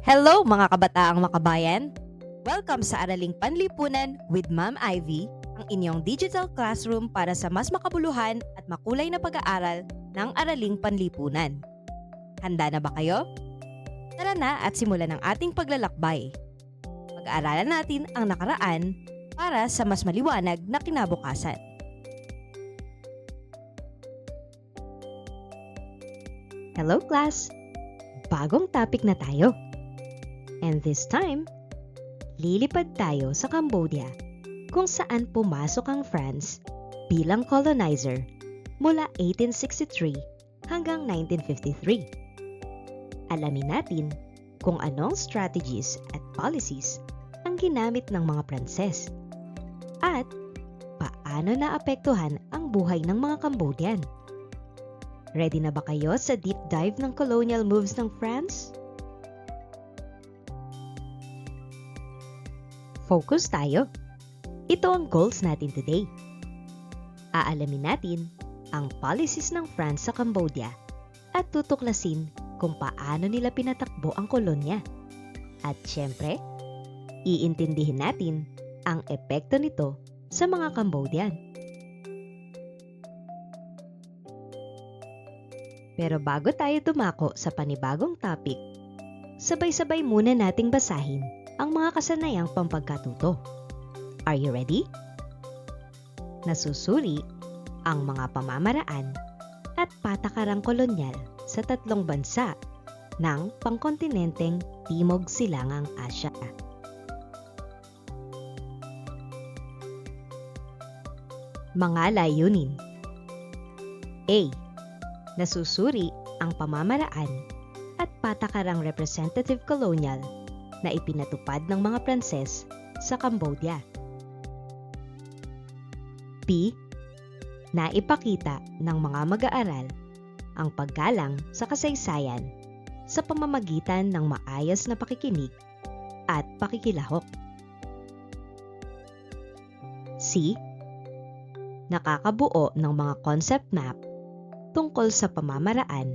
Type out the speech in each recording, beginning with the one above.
Hello mga kabataang makabayan! Welcome sa Araling Panlipunan with Ma'am Ivy, ang inyong digital classroom para sa mas makabuluhan at makulay na pag-aaral ng Araling Panlipunan. Handa na ba kayo? Tara na at simulan ang ating paglalakbay. Pag-aaralan natin ang nakaraan para sa mas maliwanag na kinabukasan. Hello class! Bagong topic na tayo. And this time, lilipad tayo sa Cambodia kung saan pumasok ang France bilang colonizer mula 1863 hanggang 1953. Alamin natin kung anong strategies at policies ang ginamit ng mga Pranses at paano naapektuhan ang buhay ng mga Cambodian. Ready na ba kayo sa deep dive ng colonial moves ng France? Focus tayo. Ito ang goals natin today. Aalamin natin ang policies ng France sa Cambodia at tutuklasin kung paano nila pinatakbo ang kolonya. At syempre, iintindihin natin ang epekto nito sa mga Cambodian. Pero bago tayo tumako sa panibagong topic, sabay-sabay muna nating basahin ang mga kasanayang pampagkatuto. Are you ready? Nasusuri ang mga pamamaraan at patakarang kolonyal sa tatlong bansa ng pangkontinenteng Timog Silangang Asya. Mga layunin A. Nasusuri ang pamamaraan at patakarang representative colonial na ipinatupad ng mga Pranses sa Cambodia. P. Naipakita ng mga mag-aaral ang paggalang sa kasaysayan sa pamamagitan ng maayos na pakikinig at pakikilahok. C. Nakakabuo ng mga concept map tungkol sa pamamaraan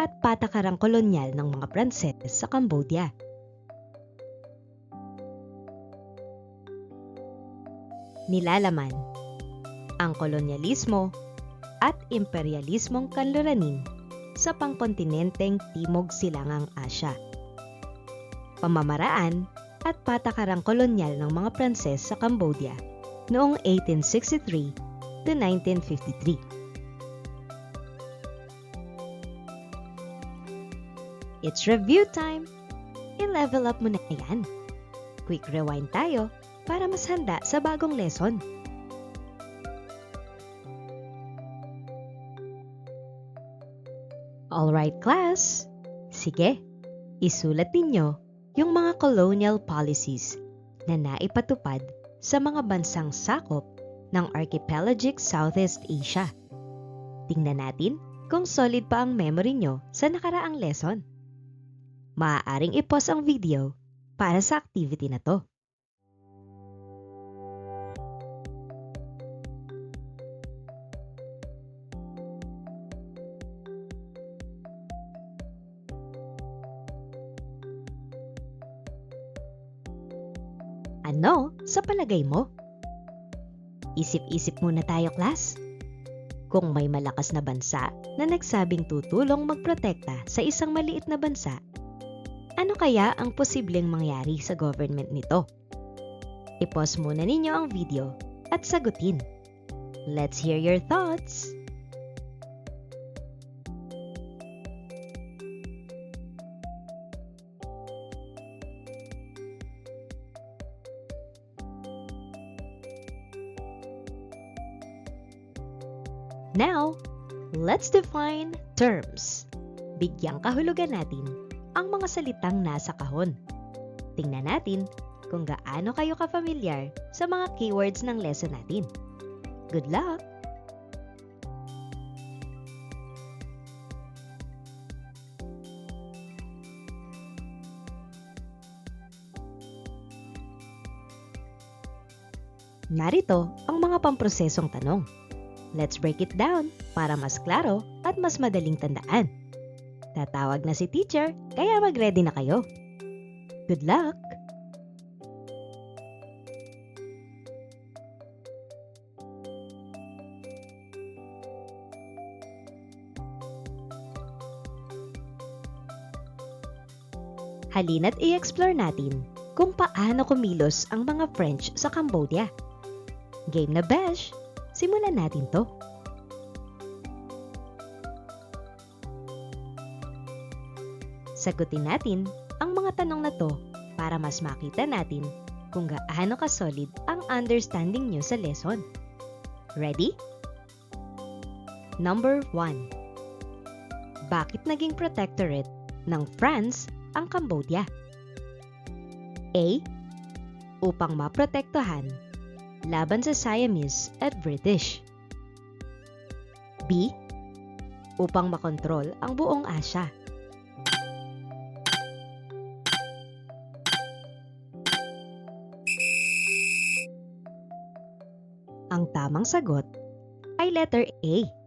at patakarang kolonyal ng mga Pranses sa Cambodia. Nilalaman ang kolonyalismo at imperialismong kanluranin sa pangkontinenteng Timog Silangang Asya. Pamamaraan at patakarang kolonyal ng mga Pranses sa Cambodia noong 1863 to 1953. It's review time! I-level up mo na yan. Quick rewind tayo para mas handa sa bagong lesson. Alright class, sige, isulat ninyo yung mga colonial policies na naipatupad sa mga bansang sakop ng Archipelagic Southeast Asia. Tingnan natin kung solid pa ang memory nyo sa nakaraang lesson. Maaaring i-pause ang video para sa activity na to. Sa palagay mo? Isip-isip muna tayo, class. Kung may malakas na bansa na nagsabing tutulong magprotekta sa isang maliit na bansa, ano kaya ang posibleng mangyari sa government nito? I-pause muna ninyo ang video at sagutin. Let's hear your thoughts! Now, let's define terms. Bigyang kahulugan natin ang mga salitang nasa kahon. Tingnan natin kung gaano kayo ka-familiar sa mga keywords ng lesson natin. Good luck! Narito ang mga pamprosesong tanong. Let's break it down para mas klaro at mas madaling tandaan. Tatawag na si teacher, kaya mag-ready na kayo. Good luck! Halina't i-explore natin kung paano kumilos ang mga French sa Cambodia. Game na Besh! Simulan natin to. Sagutin natin ang mga tanong na to para mas makita natin kung gaano ka-solid ang understanding nyo sa lesson. Ready? Number 1. Bakit naging protectorate ng France ang Cambodia? A. Upang maprotektahan laban sa Siamese at British. B. Upang makontrol ang buong Asya. Ang tamang sagot ay letter A.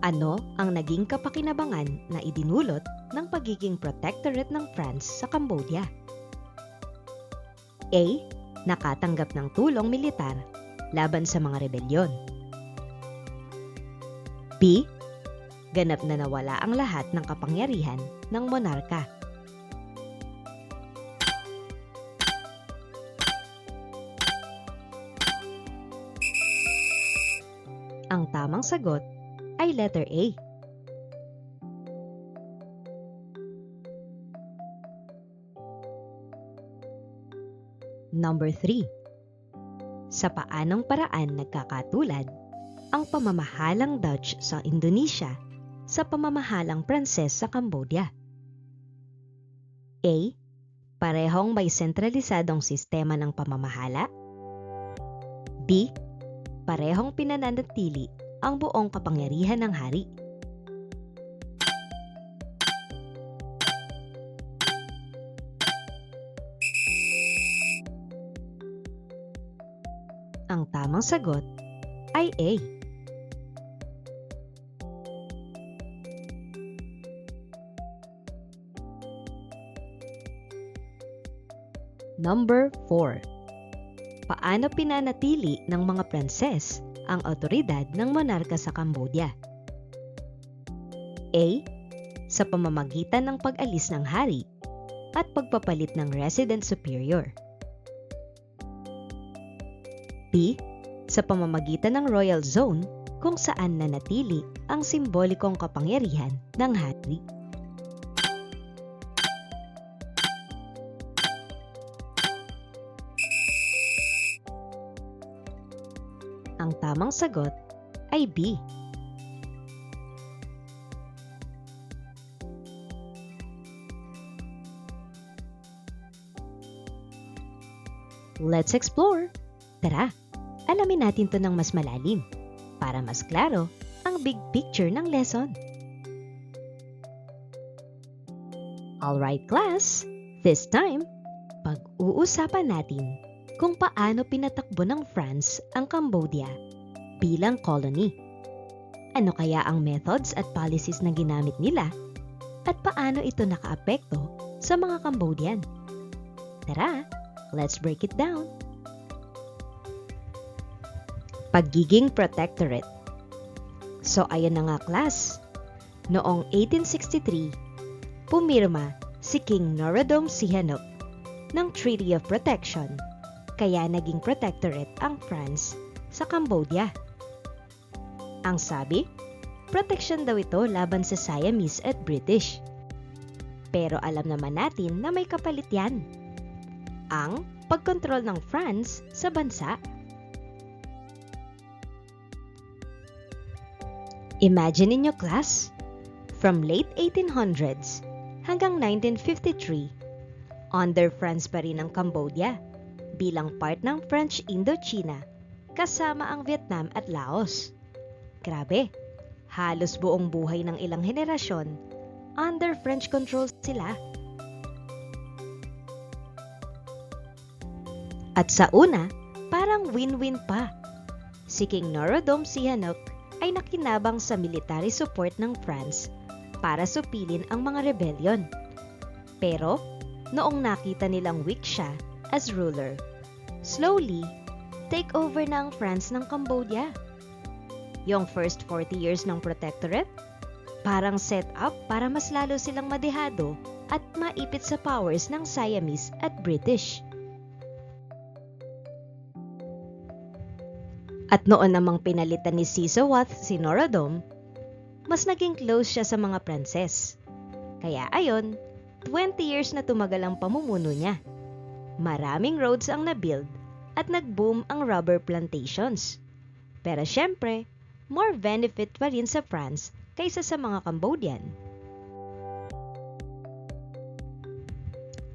Ano ang naging kapakinabangan na idinulot ng pagiging protectorate ng France sa Cambodia? A. Nakatanggap ng tulong militar laban sa mga rebelyon. B. Ganap na nawala ang lahat ng kapangyarihan ng monarka. Ang tamang sagot ay letter A. Number 3. Sa paanong paraan nagkakatulad ang pamamahalang Dutch sa Indonesia sa pamamahalang Pranses sa Cambodia? A. Parehong may sentralisadong sistema ng pamamahala. B. Parehong pinananatili ang buong kapangyarihan ng hari. Ang tamang sagot ay A. Number 4. Paano pinanatili ng mga Pranses ang otoridad ng monarka sa Cambodia? A. Sa pamamagitan ng pag-alis ng hari at pagpapalit ng resident superior. B. Sa pamamagitan ng royal zone kung saan nanatili ang simbolikong kapangyarihan ng hari. Tamang sagot ay B. Let's explore! Tara, alamin natin to ng mas malalim para mas klaro ang big picture ng lesson. Alright class, this time, pag-uusapan natin kung paano pinatakbo ng France ang Cambodia bilang colony. Ano kaya ang methods at policies na ginamit nila at paano ito nakaapekto sa mga Cambodian? Tara, let's break it down. Pagiging protectorate. So ayan na nga class. Noong 1863, pumirma si King Norodom Sihanouk ng Treaty of Protection kaya naging protectorate ang France sa Cambodia. Ang sabi, protection daw ito laban sa Siamese at British. Pero alam naman natin na may kapalit yan. Ang pagkontrol ng France sa bansa. Imagine ninyo class, from late 1800s hanggang 1953, under France pa rin ang Cambodia bilang part ng French Indochina kasama ang Vietnam at Laos. Grabe, halos buong buhay ng ilang henerasyon under French control sila. At sa una, parang win-win pa. si King Norodom Sihanouk ay nakinabang sa military support ng France para supilin ang mga rebellion. Pero, noong nakita nilang weak siya as ruler, slowly, take over na ang France ng Cambodia. Yung first 40 years ng protectorate, parang set up para mas lalo silang madehado at maipit sa powers ng Siamese at British. At noon namang pinalitan ni Sisawath si Norodom, mas naging close siya sa mga Pranses. Kaya ayon, 20 years na tumagal ang pamumuno niya. Maraming roads ang nabuild at nag-boom ang rubber plantations. Pero syempre, more benefit pa rin sa France kaysa sa mga Cambodian.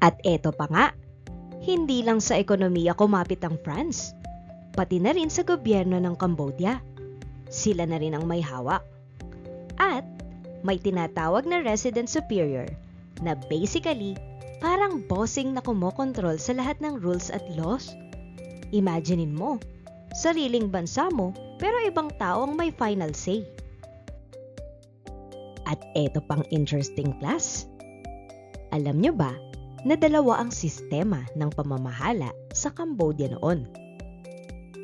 At eto pa nga, hindi lang sa ekonomiya kumapit ang France, pati na rin sa gobyerno ng Cambodia. Sila na rin ang may hawak. At may tinatawag na resident superior na basically parang bossing na kumokontrol sa lahat ng rules at laws. Imaginein mo, sariling bansa mo pero ibang tao ang may final say. At eto pang interesting class. Alam nyo ba na dalawa ang sistema ng pamamahala sa Cambodia noon?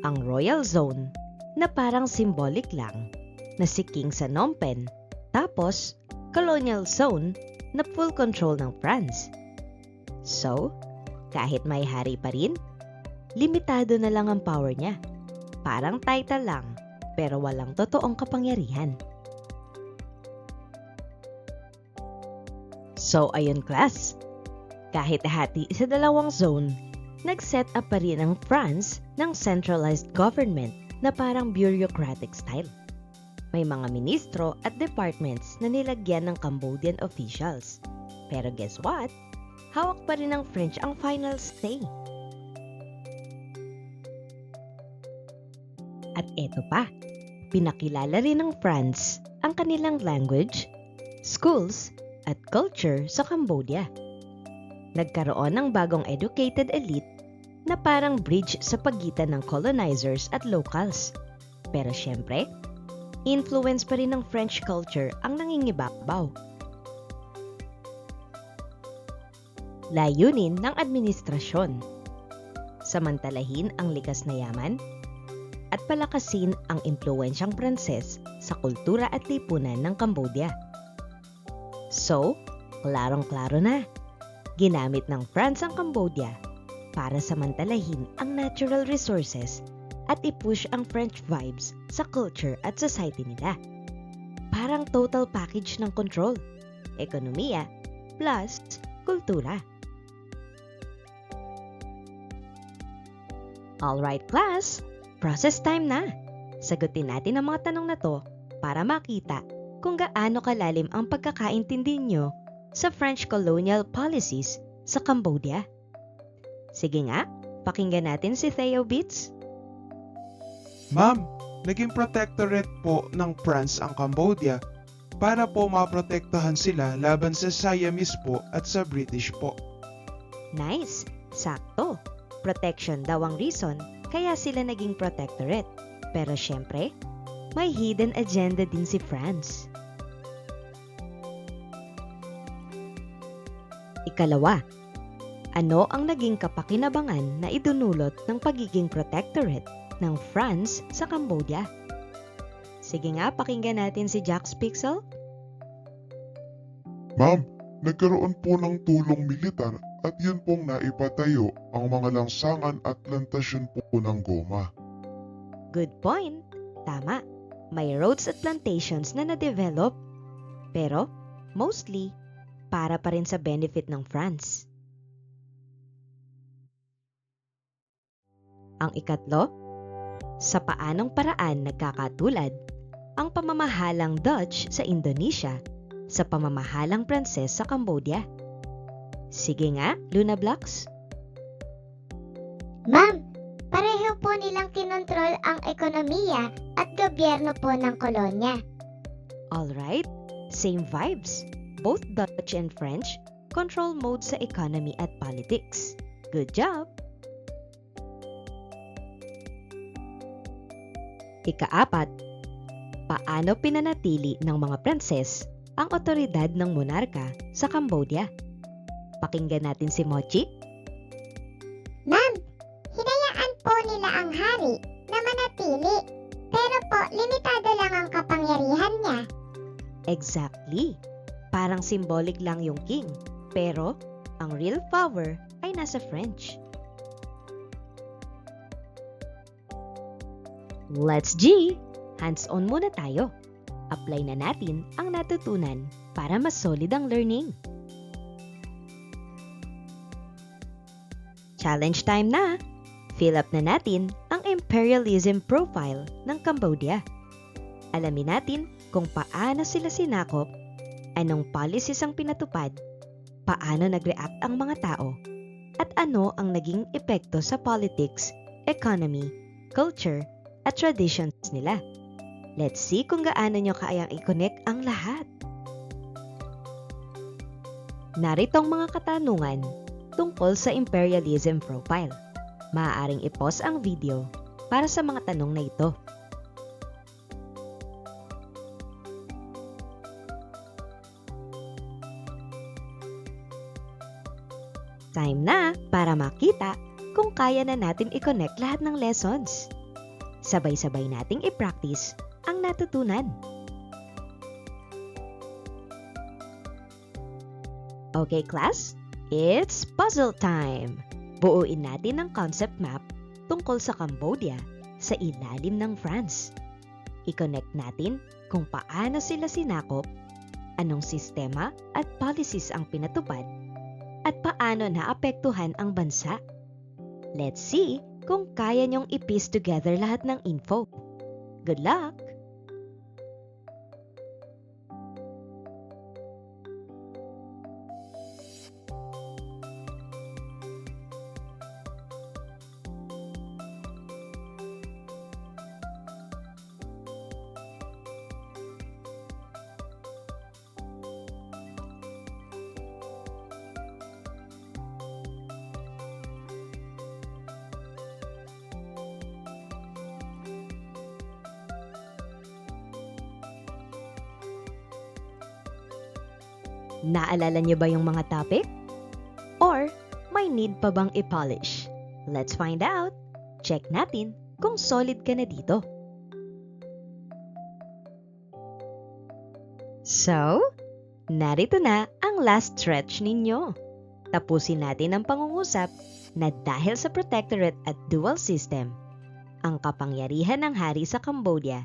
Ang Royal Zone na parang symbolic lang na si King sa Phnom Penh tapos Colonial Zone na full control ng France. So, kahit may hari pa rin, limitado na lang ang power niya. Parang title lang, pero walang totoong kapangyarihan. So, ayun class. Kahit hati sa dalawang zone, nag-set up pa rin ang France ng centralized government na parang bureaucratic style. May mga ministro at departments na nilagyan ng Cambodian officials. Pero guess what? Hawak pa rin ng French ang final say. At eto pa, pinakilala rin ng France ang kanilang language, schools, at culture sa Cambodia. Nagkaroon ng bagong educated elite na parang bridge sa pagitan ng colonizers at locals. Pero syempre, influence pa rin ng French culture ang nangingibabaw. Layunin ng administrasyon. Samantalahin ang likas na yaman at palakasin ang impluensyang Pranses sa kultura at lipunan ng Cambodia. So, klarong-klaro na. Ginamit ng France ang Cambodia para samantalahin ang natural resources at i-push ang French vibes sa culture at society nila. Parang total package ng control, ekonomiya, plus kultura. Alright class, process time na. Sagutin natin ang mga tanong na to para makita kung gaano kalalim ang pagkakaintindi nyo sa French colonial policies sa Cambodia. Sige nga, pakinggan natin si Theo Beats. Ma'am, naging protectorate po ng France ang Cambodia para po maprotektahan sila laban sa Siamese po at sa British po. Nice! Sakto! Protection daw ang reason kaya sila naging protectorate. Pero syempre, may hidden agenda din si France. Ikalawa, ano ang naging kapakinabangan na idunulot ng pagiging protectorate ng France sa Cambodia? Sige nga, pakinggan natin si Jack Pixel. Ma'am, nagkaroon po ng tulong militar at yun pong naipatayo ang mga langsangan at plantasyon po ng goma. Good point. Tama. May roads at plantations na na-develop. Pero, mostly, para pa rin sa benefit ng France. Ang ikatlo, sa paanong paraan nagkakatulad ang pamamahalang Dutch sa Indonesia sa pamamahalang Pranses sa Cambodia. Sige nga, Luna Blocks. Ma'am, pareho po nilang kinontrol ang ekonomiya at gobyerno po ng kolonya. Alright, same vibes. Both Dutch and French control mode sa economy at politics. Good job! Ikaapat, paano pinanatili ng mga prinses ang otoridad ng monarka sa Cambodia? Pakinggan natin si Mochi. Ma'am, hinayaan po nila ang hari na manatili. Pero po, limitado lang ang kapangyarihan niya. Exactly. Parang symbolic lang yung king. Pero, ang real power ay nasa French. Let's G! Hands-on muna tayo. Apply na natin ang natutunan para mas solid ang learning. Challenge time na! Fill up na natin ang imperialism profile ng Cambodia. Alamin natin kung paano sila sinakop, anong policies ang pinatupad, paano nag-react ang mga tao, at ano ang naging epekto sa politics, economy, culture, at traditions nila. Let's see kung gaano nyo kayang i-connect ang lahat. Narito ang mga katanungan tungkol sa imperialism profile. Maaaring i-pause ang video para sa mga tanong na ito. Time na para makita kung kaya na natin i-connect lahat ng lessons. Sabay-sabay nating i-practice ang natutunan. Okay class, it's puzzle time! Buuin natin ang concept map tungkol sa Cambodia sa ilalim ng France. I-connect natin kung paano sila sinakop, anong sistema at policies ang pinatupad, at paano naapektuhan ang bansa. Let's see kung kaya niyong i-piece together lahat ng info. Good luck! Naalala niyo ba yung mga topic? Or may need pa bang i-polish? Let's find out. Check natin kung solid ka na dito. So, narito na ang last stretch ninyo. Tapusin natin ang pangungusap na dahil sa protectorate at dual system, ang kapangyarihan ng hari sa Cambodia.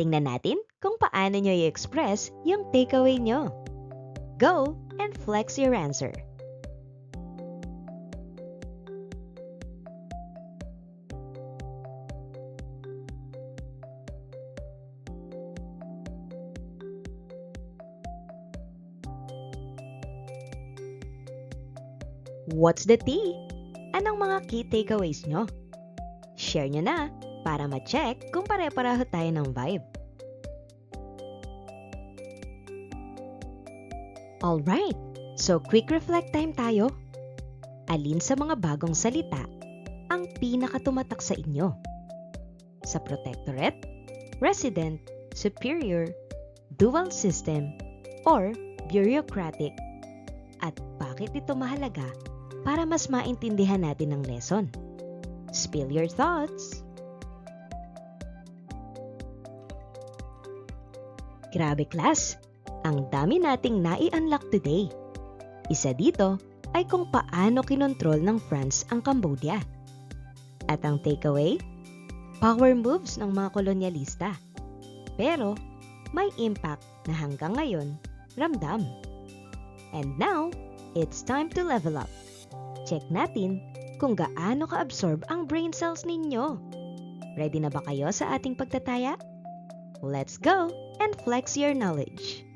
Tingnan natin kung paano nyo i-express yung takeaway nyo. Go and flex your answer. What's the tea? Anong mga key takeaways nyo? Share nyo na para ma-check kung pare-pareho tayo ng vibe. Alright, so quick reflect time tayo. Alin sa mga bagong salita ang pinakatumatak sa inyo? Sa protectorate, resident, superior, dual system, or bureaucratic? At bakit ito mahalaga para mas maintindihan natin ang lesson? Spill your thoughts! Grabe class! Ang dami nating nai-unlock today. Isa dito ay kung paano kinontrol ng France ang Cambodia. At ang takeaway? Power moves ng mga kolonyalista. Pero may impact na hanggang ngayon ramdam. And now, it's time to level up. Check natin kung gaano ka-absorb ang brain cells ninyo. Ready na ba kayo sa ating pagtataya? Let's go and flex your knowledge.